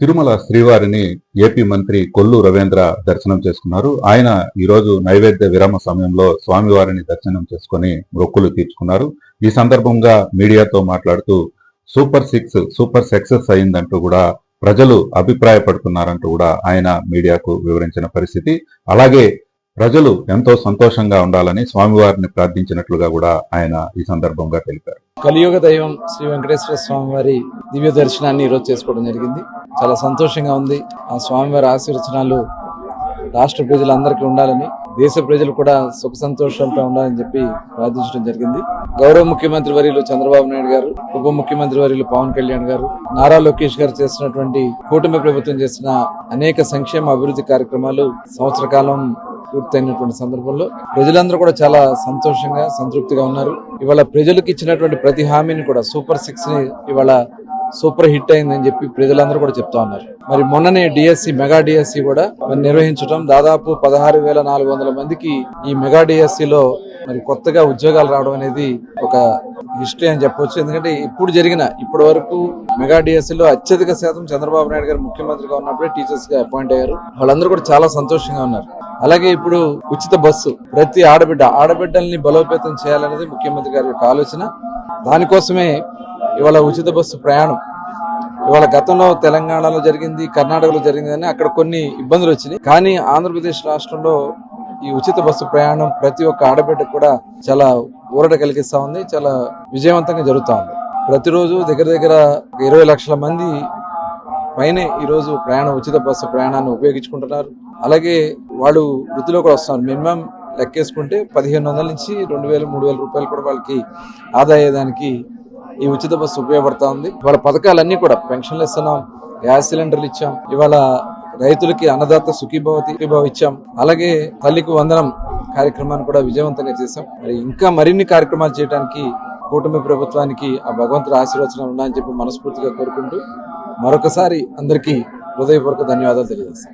తిరుమల శ్రీవారిని ఏపీ మంత్రి కొల్లు రవీంద్ర దర్శనం చేసుకున్నారు. ఆయన ఈరోజు నైవేద్య విరామ సమయంలో స్వామివారిని దర్శనం చేసుకుని మొక్కులు తీర్చుకున్నారు. ఈ సందర్భంగా మీడియాతో మాట్లాడుతూ సూపర్ సిక్స్ సూపర్ సక్సెస్ అయిందంటూ కూడా ప్రజలు అభిప్రాయపడుతున్నారంటూ కూడా ఆయన మీడియాకు వివరించిన పరిస్థితి. అలాగే ప్రజలు ఎంతో సంతోషంగా ఉండాలని స్వామివారిని ప్రార్థించినట్లుగా కూడా ఆయన ఈ సందర్భంగా తెలిపారు. కలియుగ దైవం శ్రీ వెంకటేశ్వర స్వామి వారి దివ్య దర్శనాన్ని ఈరోజు చేసుకోవడం జరిగింది. చాలా సంతోషంగా ఉంది. ఆ స్వామివారి ఆశీర్వచనాలు రాష్ట్ర ప్రజలందరికీ ఉండాలని దేశ ప్రజలు కూడా సుఖ సంతోషంతో ఉండాలని చెప్పి ప్రార్థించడం జరిగింది. గౌరవ ముఖ్యమంత్రి వర్యులు చంద్రబాబు నాయుడు గారు ఉప ముఖ్యమంత్రి వర్యులు పవన్ కళ్యాణ్ గారు నారా లోకేష్ గారు చేస్తున్నటువంటి కూటమి ప్రభుత్వం చేసిన అనేక సంక్షేమ అభివృద్ధి కార్యక్రమాలు సంవత్సర కాలం పూర్తయినటువంటి సందర్భంలో ప్రజలందరూ కూడా చాలా సంతోషంగా సంతృప్తిగా ఉన్నారు. ఇవాళ ప్రజలకు ఇచ్చినటువంటి ప్రతి హామీని కూడా సూపర్ సిక్స్ని ఇవాళ సూపర్ హిట్ అయిందని చెప్పి ప్రజలందరూ కూడా చెప్తా ఉన్నారు. మరి మొన్ననే డిఎస్సి మెగా డిఎస్సి కూడా మరి నిర్వహించడం దాదాపు పదహారు వేల నాలుగు వందల మందికి ఈ మెగా డిఎస్సి లో మరి కొత్తగా ఉద్యోగాలు రావడం అనేది ఒక హిస్టరీ అని చెప్పొచ్చు. ఎందుకంటే ఇప్పుడు జరిగిన ఇప్పటి వరకు మెగా డిఎస్సి లో అత్యధిక శాతం చంద్రబాబు నాయుడు గారు ముఖ్యమంత్రిగా ఉన్నప్పుడే టీచర్స్గా అపాయింట్ అయ్యారు. వాళ్ళందరూ కూడా చాలా సంతోషంగా ఉన్నారు. అలాగే ఇప్పుడు ఉచిత బస్సు. ప్రతి ఆడబిడ్డ ఆడబిడ్డల్ని బలోపేతం చేయాలనేది ముఖ్యమంత్రి గారి యొక్క ఆలోచన. దానికోసమే ఇవాళ ఉచిత బస్సు ప్రయాణం. ఇవాళ గతంలో తెలంగాణలో జరిగింది కర్ణాటకలో జరిగింది అని అక్కడ కొన్ని ఇబ్బందులు వచ్చినాయి. కానీ ఆంధ్రప్రదేశ్ రాష్ట్రంలో ఈ ఉచిత బస్సు ప్రయాణం ప్రతి ఒక్క ఆడబిడ్డకు కూడా చాలా ఊరట కలిగిస్తూ ఉంది చాలా విజయవంతంగా జరుగుతూ ఉంది. ప్రతిరోజు దగ్గర దగ్గర ఇరవై లక్షల మంది పైనే ఈరోజు ప్రయాణం ఉచిత బస్సు ప్రయాణాన్ని ఉపయోగించుకుంటున్నారు. అలాగే వాళ్ళు వృద్ధిలో కూడా వస్తున్నారు మినిమం లెక్కేసుకుంటే పదిహేను వందల నుంచి రెండు వేలు మూడు వేల రూపాయలు కూడా వాళ్ళకి ఆదా ఈ ఉచిత బస్సు ఉపయోగపడతా ఉంది. వాళ్ళ పథకాలన్నీ కూడా పెన్షన్లు ఇస్తున్నాం గ్యాస్ సిలిండర్లు ఇచ్చాం ఇవాళ రైతులకి అన్నదాత సుఖీభవతి ఇచ్చాం. అలాగే తల్లికి వందనం కార్యక్రమాన్ని కూడా విజయవంతంగా చేశాం. మరి ఇంకా మరిన్ని కార్యక్రమాలు చేయడానికి కూటమి ప్రభుత్వానికి ఆ భగవంతుడి ఆశీర్వచనం ఉన్నాయని చెప్పి మనస్ఫూర్తిగా కోరుకుంటూ మరొకసారి అందరికీ హృదయపూర్వక ధన్యవాదాలు తెలియజేస్తాం